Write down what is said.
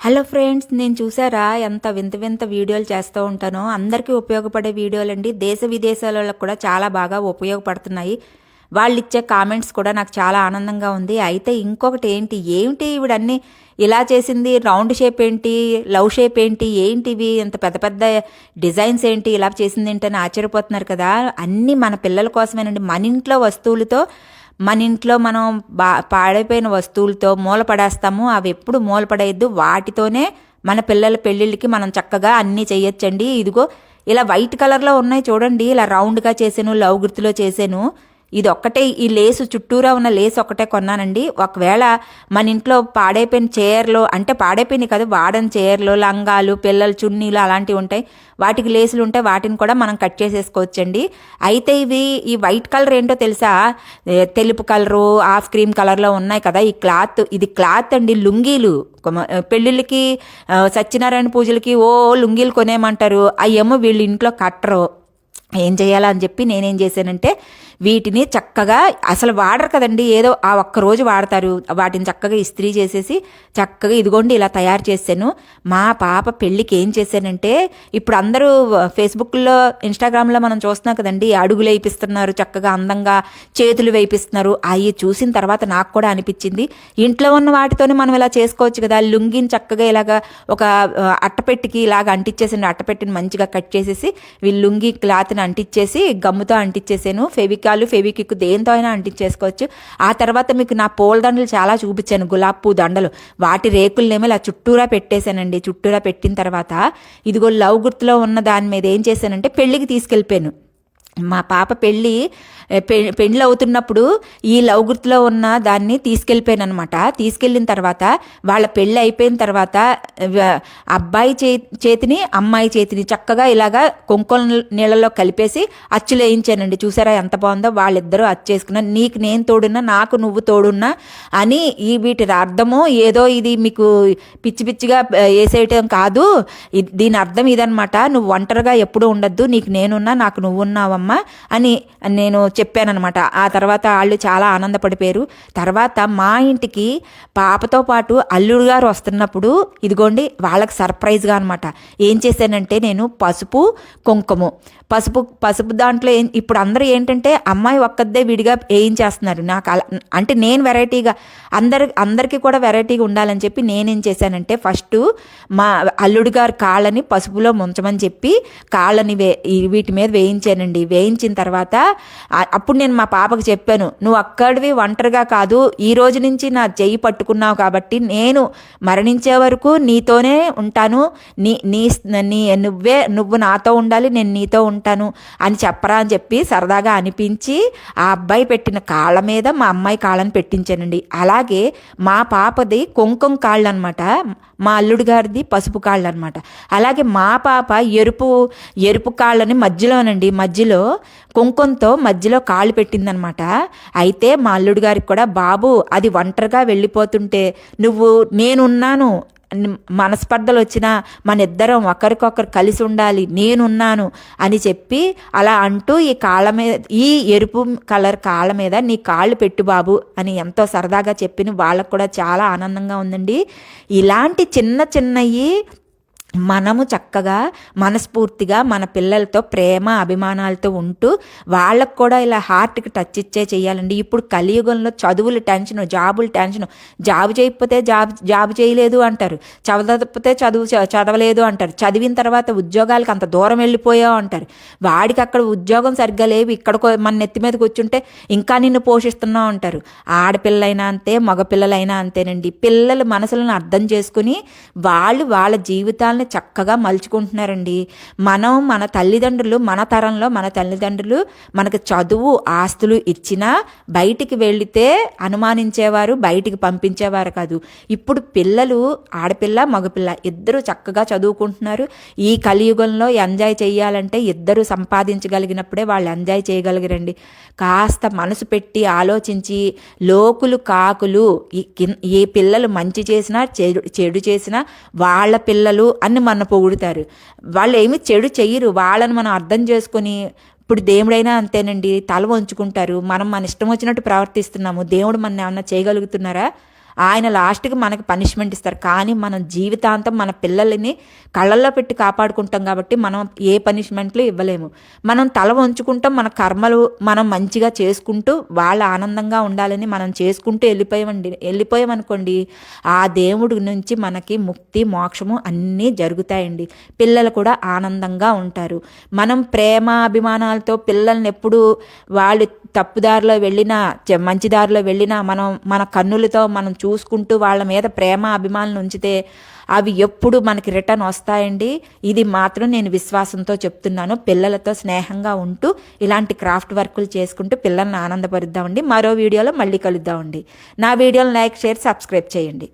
Hello friends నేను చూసారా ఎంత వింత వింత వీడియోలు చేస్తూ ఉంటానో? అందరికీ ఉపయోగపడే వీడియోలు అండి దేశ విదేశాలలో కూడా చాలా బాగా ఉపయోగపడుతున్నాయి. వాళ్ళు ఇచ్చే కామెంట్స్ కూడా నాకు చాలా ఆనందంగా ఉంది. అయితే ఇంకొకటి ఏంటి? ఏమిటి ఇవిడన్నీ? ఇలా చేసింది రౌండ్ షేప్ ఏంటి? లవ్ షేప్ ఏంటి? ఏంటివి ఇంత పెద్ద పెద్ద డిజైన్స్ ఏంటి? ఇలా చేసింది ఏంటి అని ఆశ్చర్యపోతున్నారు కదా. అన్నీ మన పిల్లల కోసమేనండి. మన ఇంట్లో వస్తువులతో మన ఇంట్లో మనం బా పాడైపోయిన వస్తువులతో మూలపడేస్తాము అవి ఎప్పుడు మూలపడేయద్దు. వాటితోనే మన పిల్లల పెళ్ళిళ్ళకి మనం చక్కగా అన్నీ చేయొచ్చండి ఇదిగో ఇలా వైట్ కలర్లో ఉన్నాయి చూడండి. ఇలా రౌండ్గా చేసాను లవ్ గుర్తులో చేసాను ఇది ఒక్కటే ఈ లేసు చుట్టూరా ఉన్న లేస్ ఒక్కటే కొన్నానండి. ఒకవేళ మన ఇంట్లో పాడైపోయిన చీరలు అంటే పాడైపోయినాయి కదా వాడని చీరలు లంగాలు పిల్లలు చున్నీలు అలాంటివి ఉంటాయి. వాటికి లేసులు ఉంటే వాటిని కూడా మనం కట్ చేసేసుకోవచ్చండి. అయితే ఇవి ఈ వైట్ కలర్ ఏంటో తెలుసా? తెలుపు కలరు ఆఫ్ క్రీమ్ కలర్లో ఉన్నాయి కదా ఈ క్లాత్ ఇది క్లాత్ అండి లుంగీలు. పెళ్ళిళ్ళకి సత్యనారాయణ పూజలకి ఓ లుంగీలు కొనేయమంటారు. అయ్యేమో వీళ్ళు ఇంట్లో కట్టరు. ఏం చేయాలా అని చెప్పి నేనేం చేశానంటే వీటిని చక్కగా అసలు వాడరు కదండి ఏదో ఆ ఒక్క రోజు వాడతారు. వాటిని చక్కగా ఇస్త్రీ చేసేసి చక్కగా ఇదిగోండి ఇలా తయారు చేశాను. మా పాప పెళ్ళికి ఏం చేశానంటే ఇప్పుడు అందరూ ఫేస్బుక్లో ఇన్స్టాగ్రామ్లో మనం చూస్తున్నాం కదండి అడుగులు వేయిస్తున్నారు చక్కగా అందంగా చేతులు వేయిస్తున్నారు అవి చూసిన తర్వాత నాకు కూడా అనిపించింది ఇంట్లో ఉన్న వాటితోనే మనం ఇలా చేసుకోవచ్చు కదా. లుంగిని చక్కగా ఇలాగా ఒక అట్టపెట్టికి ఇలాగ అంటించేసి అట్టపెట్టిని మంచిగా కట్ చేసేసి వీళ్ళు లుంగి క్లాత్ని అంటించేసి గమ్ముతో అంటించేసాను. ఫెవికాలు ఫెవికిక్ దేంతో అయినా అంటించేసుకోవచ్చు. ఆ తర్వాత మీకు నా పూల దండలు చాలా చూపించాను గులాబ్ పూ దండలు. వాటి రేకులనేమో ఇలా చుట్టూరా పెట్టేశానండి. చుట్టూరా పెట్టిన తర్వాత ఇదిగో లవ్ గుర్తులో ఉన్న దాని మీద ఏం చేశానంటే పెళ్ళికి తీసుకెళ్ళిపోయాను. మా పాప పెళ్ళి పె పెళ్ళి అవుతున్నప్పుడు ఈ లవ్ గుర్తులో ఉన్న దాన్ని తీసుకెళ్ళిపోయాను అనమాట తీసుకెళ్ళిన తర్వాత వాళ్ళ పెళ్ళి అయిపోయిన తర్వాత అబ్బాయి చే చేతిని అమ్మాయి చేతిని చక్కగా ఇలాగా కుంకుమ నీళ్ళలో కలిపేసి అచ్చులు వేయించానండి. చూసారా ఎంత బాగుందో? వాళ్ళిద్దరూ అచ్చేసుకున్నారు నీకు నేను తోడున్నా నాకు నువ్వు తోడున్నా అని ఈ వీటి అర్థము ఏదో ఇది మీకు పిచ్చి పిచ్చిగా వేసేయటం కాదు. దీని అర్థం ఇదనమాట నువ్వు ఒంటరిగా ఎప్పుడూ ఉండద్దు. నీకు నేనున్నా నాకు నువ్వున్నావమ్మా అని నేను చెప్పానఅనమాట ఆ తర్వాత వాళ్ళు చాలా ఆనందపడిపోయారు. తర్వాత మా ఇంటికి పాపతో పాటు అల్లుడు గారు వస్తున్నప్పుడు ఇదిగోండి వాళ్ళకి సర్ప్రైజ్గా అనమాట ఏం చేశానంటే నేను పసుపు కుంకుమ. పసుపు పసుపు దాంట్లో ఏం ఇప్పుడు అందరూ ఏంటంటే అమ్మాయి ఒక్కదే విడిగా వేయించేస్తున్నారు. నాకు అలా అంటే నేను వెరైటీగా అందరి అందరికీ కూడా వెరైటీగా ఉండాలని చెప్పి నేనేం చేశానంటే ఫస్ట్ మా అల్లుడు గారు కాళ్ళని పసుపులో ముంచమని చెప్పి కాళ్ళని వే వీటి మీద వేయించానండి. వేయించిన తర్వాత ఆ- అప్పుడు నేను మా పాపకు చెప్పాను నువ్వు అక్కడివి ఒంటరిగా కాదు ఈ రోజు నుంచి నా చెయ్యి పట్టుకున్నావు కాబట్టి నేను మరణించే వరకు నీతోనే ఉంటాను. నీ నీ నీ నువ్వే నువ్వు నాతో ఉండాలి నేను నీతో ఉంటాను అని చెప్పరా అని చెప్పి సరదాగా అనిపించి ఆ అబ్బాయి పెట్టిన కాళ్ళ మీద మా అమ్మాయి కాళ్ళని పెట్టించానండి. అలాగే మా పాపది కుంకుమ కాళ్ళు అనమాట మా అల్లుడు గారిది పసుపు కాళ్ళు అనమాట అలాగే మా పాప ఎరుపు ఎరుపు కాళ్ళని మధ్యలోనండి మధ్యలో కుంకుమతో మధ్యలో కాళ్ళు పెట్టిందనమాట. అయితే మా అల్లుడు గారికి కూడా బాబు అది ఒంటరిగా వెళ్ళిపోతుంటే నువ్వు నేనున్నాను. మనస్పర్ధలు వచ్చినా మన ఇద్దరం ఒకరికొకరు కలిసి ఉండాలి. నేనున్నాను అని చెప్పి అలా అంటూ ఈ కాళ్ళ మీద ఈ ఎరుపు కలర్ కాళ్ళ మీద నీ కాళ్ళు పెట్టు బాబు అని ఎంతో సరదాగా చెప్పిన వాళ్ళకు కూడా చాలా ఆనందంగా ఉందండి. ఇలాంటి చిన్న చిన్నవి మనము చక్కగా మనస్ఫూర్తిగా మన పిల్లలతో ప్రేమ అభిమానాలతో ఉంటూ వాళ్ళకు కూడా ఇలా హార్ట్కి టచ్ ఇచ్చే చేయాలండి. ఇప్పుడు కలియుగంలో చదువులు టెన్షన్ జాబులు టెన్షన్ జాబు చేయకపోతే జాబ్ జాబు చేయలేదు అంటారు. చదవకపోతే చదువు చ- చదవలేదు అంటారు. చదివిన తర్వాత ఉద్యోగాలకు అంత దూరం వెళ్ళిపోయావు అంటారు. వాడికి అక్కడ ఉద్యోగం సరిగ్గా లేవు. ఇక్కడ మన నెత్తి మీద కూర్చుంటే ఇంకా నిన్ను పోషిస్తున్నావు అంటారు. ఆడపిల్లలైనా అంతే మగపిల్లలైనా అంతేనండి. పిల్లలు మనసులను అర్థం చేసుకుని వాళ్ళు వాళ్ళ జీవితాలను చక్కగా మలుచుకుంటున్నారండి. మనం మన తల్లిదండ్రులు మన తరంలో మన తల్లిదండ్రులు మనకు చదువు ఆస్తులు ఇచ్చినా బయటికి వెళితే అనుమానించేవారు బయటికి పంపించేవారు కాదు. ఇప్పుడు పిల్లలు ఆడపిల్ల మగపిల్ల ఇద్దరు చక్కగా చదువుకుంటున్నారు. ఈ కలియుగంలో ఎంజాయ్ చేయాలంటే ఇద్దరు సంపాదించగలిగినప్పుడే వాళ్ళు ఎంజాయ్ చేయగలిగరండి. కాస్త మనసు పెట్టి ఆలోచించి లోకులు కాకులు ఈ పిల్లలు మంచి చేసినా చెడు చెడు చేసినా వాళ్ళ పిల్లలు అని మన పొగుడుతారు. వాళ్ళు ఏమి చెడు చెయ్యరు. వాళ్ళని మనం అర్థం చేసుకొని ఇప్పుడు దేవుడైనా అంతేనండి తల వంచుకుంటారు. మనం మన ఇష్టం వచ్చినట్టు ప్రవర్తిస్తున్నాము. దేవుడు మన ఏమన్నా చేయగలుగుతున్నారా? ఆయన లాస్ట్కి మనకి పనిష్మెంట్ ఇస్తారు. కానీ మనం జీవితాంతం మన పిల్లల్ని కళ్ళల్లో పెట్టి కాపాడుకుంటాం కాబట్టి మనం ఏ పనిష్మెంట్లు ఇవ్వలేము. మనం తల వంచుకుంటాం మన కర్మలు మనం మంచిగా చేసుకుంటూ వాళ్ళ ఆనందంగా ఉండాలని మనం చేసుకుంటూ వెళ్ళిపోయామండి. వెళ్ళిపోయామనుకోండి ఆ దేవుడి నుంచి మనకి ముక్తి మోక్షము అన్నీ జరుగుతాయండి. పిల్లలు కూడా ఆనందంగా ఉంటారు. మనం ప్రేమ అభిమానాలతో పిల్లల్ని ఎప్పుడు వాళ్ళు తప్పుదారిలో వెళ్ళినా చె- మంచి దారిలో వెళ్ళినా మనం మన కన్నులతో మనం చూసుకుంటూ వాళ్ళ మీద ప్రేమ అభిమానులు ఉంచితే అవి ఎప్పుడు మనకి రిటర్న్ వస్తాయండి? ఇది మాత్రం నేను విశ్వాసంతో చెప్తున్నాను. పిల్లలతో స్నేహంగా ఉంటూ ఇలాంటి క్రాఫ్ట్ వర్కులు చేసుకుంటూ పిల్లల్ని ఆనందపరుద్దామండి. మరో వీడియోలో మళ్ళీ కలుద్దామండి. నా వీడియోని లైక్ షేర్ సబ్స్క్రైబ్ చేయండి.